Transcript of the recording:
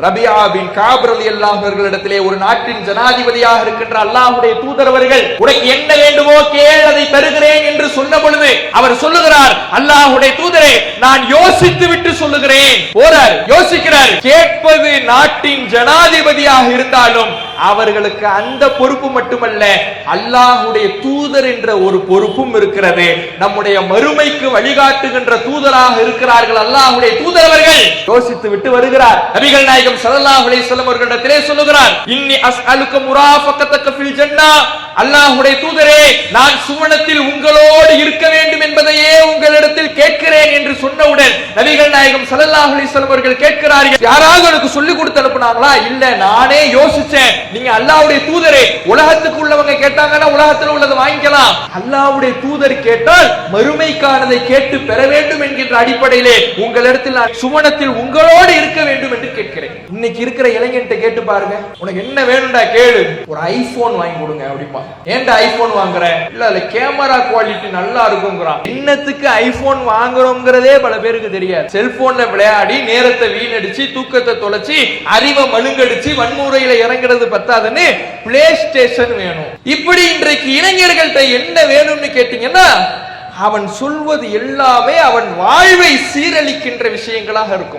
ரபியா பின் காப் ரலியல்லாஹு ஒரு நாட்டின் ஜனாதிபதியாக இருக்கின்ற அல்லாஹுடைய தூதரவர்கள் உனக்கு என்ன வேண்டுமோ கேள் அதை தருகிறேன் என்று சொன்ன பொழுது அவர் சொல்லுகிறார் அல்லாஹுடைய தூதரே நான் யோசித்து விட்டு சொல்லுகிறேன். போறார் யோசிக்கிறார் கேட்பது நாட்டின் ஜனாதிபதியாக இருந்தாலும் அவர்களுக்கு அந்த பொறுப்பு மட்டுமல்ல அல்லாஹுடைய தூதர் என்ற ஒரு பொறுப்பும் இருக்கிறது. நம்முடைய மறுமைக்கு வழிகாட்டுகின்ற தூதராக இருக்கிறார்கள் அல்லாஹுடைய தூதர் அவர்கள். யோசித்து விட்டு வருகிறார். நபிகள் நாயகம் ஸல்லல்லாஹு அலைஹி வஸல்லம் அவர்களிடத்திலே சொல்லுகிறார் இன்னி அஸ்அலுக முராஃபகதக ஃபில் ஜன்னா. அல்லாஹுடைய தூதரே நான் சுவனத்தில் உங்களோடு இருக்க கேட்கிறேன் என்று சொன்னவுடன் நபிகள் நாயகம் சலல்லாஹ் அலைஹி அவர்கள் கேட்கிறார்கள். யாராவது எனக்கு சொல்லி கொடுத்து அனுப்புனாங்களா? இல்ல நானே யோசிச்சேன். நீங்க அல்லாவுடைய தூதரே உலகத்துக்கு உள்ளவங்க கேட்டாங்கன்னா உலகத்துல உள்ளதை வாங்கிக்கலாம். அல்லாவுடைய தூதர் கேட்டால் மறுமைக்கானதை கேட்டு பெற வேண்டும் என்கின்ற அடிப்படையிலே உங்களிடத்தில் நான் சுவனத்தில் உங்களோடு இருக்க வேண்டும் என்று கேட்கிறேன். இன்னைக்கு இருக்கிற இளைஞன்ட்ட கேட்டு பாருங்க. உனக்கு என்ன வேணும்டா கேளு. ஒரு ஐபோன் வாங்கி கொடுங்க அப்படிப்பா ஏன்டா ஐபோன் வாங்குற? இல்ல அதுல கேமரா குவாலிட்டி நல்லா இருக்குங்கிறான் என்னத்துக்கு ஐபோன் வாங்குறோங்கிறதே பல பேருக்கு தெரியாது. செல்போன்ல விளையாடி நேரத்தை வீணடிச்சு தூக்கத்தை தொலைச்சி அறிவை மழுங்கடிச்சு வன்முறையில இறங்குறது பத்தாதுன்னு பிளே ஸ்டேஷன் வேணும். இப்படி இன்றைக்கு இளைஞர்கள்ட்ட என்ன வேணும்னு கேட்டீங்கன்னா அவன் சொல்வது எல்லாமே அவன் வாழ்வை சீரழிக்கின்ற விஷயங்களாக இருக்கும்.